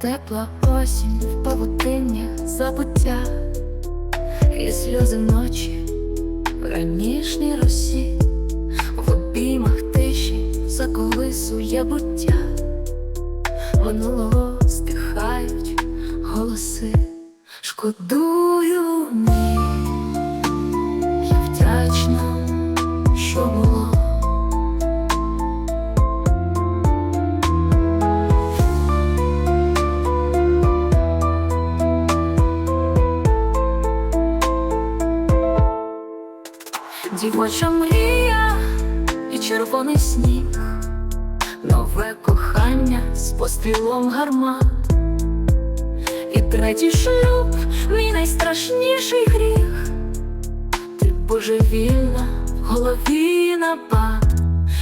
тепла осінь в павутиння забуття, і сльози ночі в ранішній росі, в обіймах тиші заколисує буття, минулого стихають голоси, шкодую Дівоча мрія і червоний сніг, нове кохання з пострілом гармат, і третій шлюб, мій найстрашніший гріх, ти божевільна в голові напад,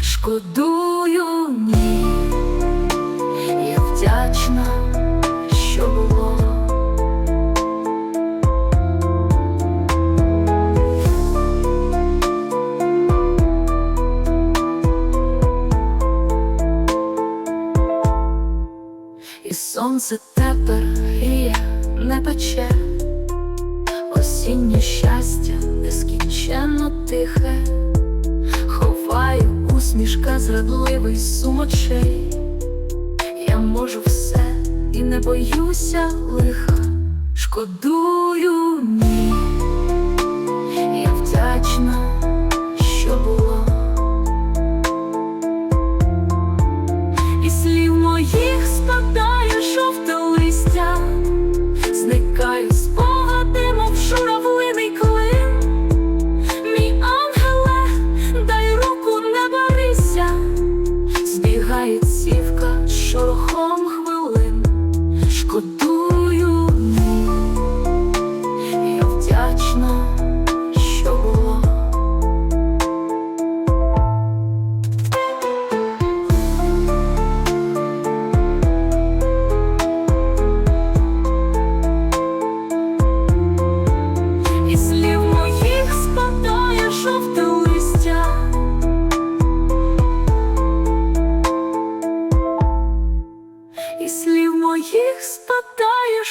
шкодую сонце тепер гріє, не пече, осіннє щастя нескінченно тихе, ховаю усмішка зрадливий сум. Я можу все і не боюся лиха, шкодую І у